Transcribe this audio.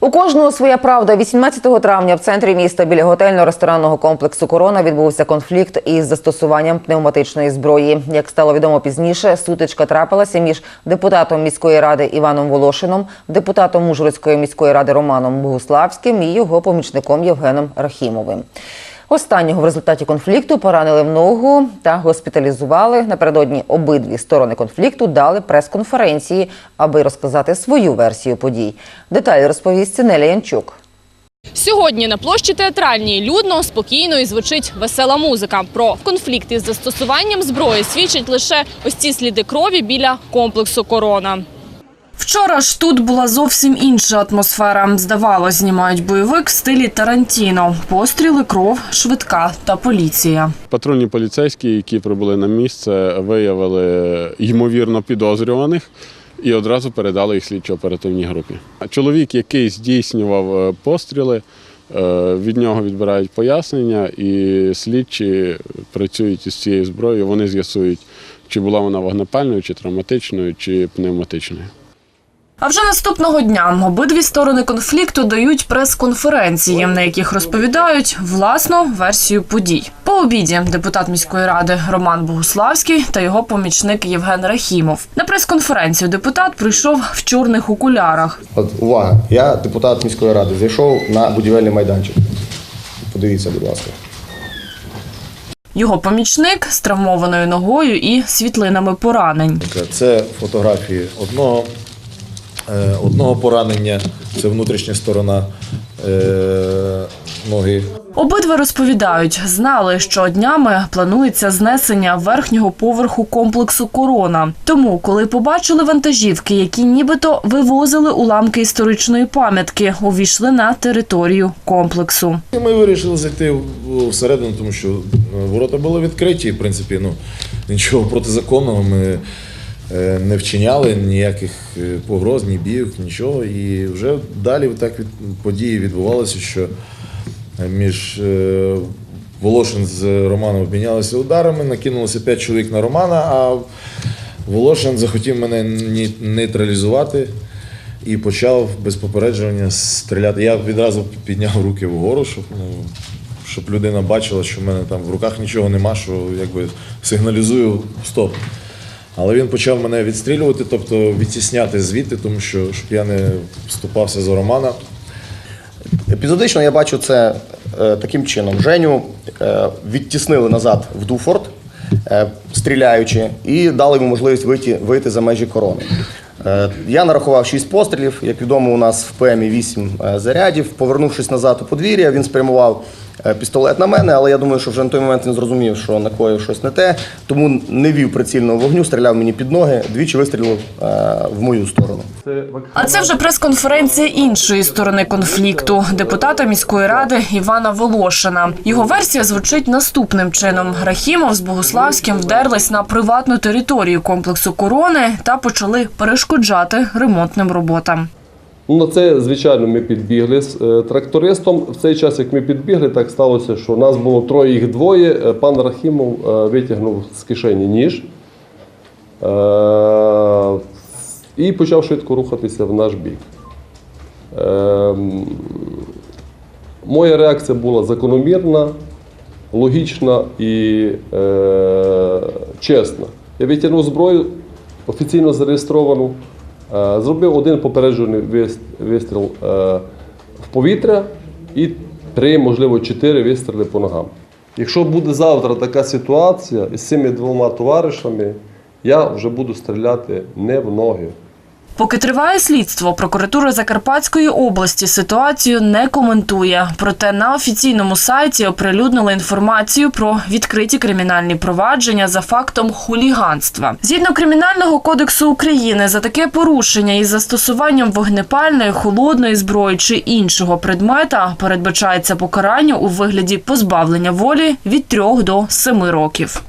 У кожного своя правда. 18 травня в центрі міста біля готельно-ресторанного комплексу Корона відбувся конфлікт із застосуванням пневматичної зброї. Як стало відомо пізніше, сутичка трапилася між депутатом міської ради Іваном Волошином, депутатом Ужгородської міської ради Романом Богуславським і його помічником Євгеном Рахімовим. Останнього в результаті конфлікту поранили в ногу та госпіталізували. Напередодні обидві сторони конфлікту дали прес-конференції, аби розказати свою версію подій. Деталі розповість Неля Янчук. Сьогодні на площі театральній людно, спокійно і звучить весела музика. Про конфлікт із застосуванням зброї свідчать лише ось ці сліди крові біля комплексу «Корона». Вчора ж тут була зовсім інша атмосфера. Здавалось, знімають бойовик в стилі Тарантіно. Постріли, кров, швидка та поліція. Патрульні поліцейські, які прибули на місце, виявили ймовірно підозрюваних і одразу передали їх слідчо-оперативній групі. Чоловік, який здійснював е, постріли, е, від нього відбирають пояснення, і слідчі працюють із цією зброєю. Вони з'ясують, чи була вона вогнепальною, чи травматичною, чи пневматичною. А вже наступного дня обидві сторони конфлікту дають прес-конференції, на яких розповідають власну версію подій. По обіді депутат міської ради Роман Богуславський та його помічник Євген Рахімов. На прес-конференцію депутат прийшов в чорних окулярах. От увага, я депутат міської ради, зайшов на будівельний майданчик. Подивіться, будь ласка. Його помічник з травмованою ногою і світлинами поранень. Це фотографії одного, одного поранення, це внутрішня сторона е, ноги. Обидва розповідають, знали, що днями планується знесення верхнього поверху комплексу Корона. Тому, коли побачили вантажівки, які нібито вивозили уламки історичної пам'ятки, увійшли на територію комплексу. Ми вирішили зайти всередину, тому що е, ворота були відкриті. В принципі, ну, нічого протизаконного ми е, не вчиняли, ніяких е, погроз, ні бійок, нічого. І вже далі так від, події відбувалися, що е, між е, Волошин з Романом обмінялися ударами, накинулося п'ять чоловік на Романа, а Волошин захотів мене нейтралізувати і почав без попередження стріляти. Я відразу підняв руки вгору, щоб, ну, щоб людина бачила, що в мене там в руках нічого нема, що якби сигналізую стоп. Але він почав мене відстрілювати, тобто відтісняти звідти, тому що щоб я не вступався за Романа. Епізодично я бачу це е, таким чином. Женю е, відтіснили назад в Дуфорт, е, стріляючи, і дали йому можливість вийти, вийти за межі корони. Е, я нарахував 6 пострілів. Як відомо, у нас в ПМі 8 е, зарядів. Повернувшись назад у подвір'я, він спрямував е, пістолет на мене, але я думаю, що вже на той момент він зрозумів, що накоїв щось не те, тому не вів прицільного вогню, стріляв мені під ноги, двічі вистрілив в мою сторону. А це вже прес-конференція іншої сторони конфлікту депутата міської ради Івана Волошина. Його версія звучить наступним чином: Рахімов з Богуславським вдерлись на приватну територію комплексу корони та почали перешкоджати ремонтним роботам. Ну, на це, звичайно, ми підбігли з е, трактористом. В цей час, як ми підбігли, так сталося, що нас було троє, їх двоє. Е, Пан Рахімов е, витягнув з кишені ніж і почав швидко рухатися в наш бік. Е, Моя реакція була закономірна, логічна і чесна. Я витягнув зброю, офіційно зареєстровану, е, зробив один попереджений вистріл е, в повітря і три, можливо, чотири вистріли по ногам. Якщо буде завтра така ситуація із цими двома товаришами, я вже буду стріляти не в ноги. Поки триває слідство, прокуратура Закарпатської області ситуацію не коментує. Проте на офіційному сайті оприлюднили інформацію про відкриті кримінальні провадження за фактом хуліганства. Згідно кримінального кодексу України, за таке порушення із застосуванням вогнепальної, холодної зброї чи іншого предмета передбачається покарання у вигляді позбавлення волі від 3 до 7 років.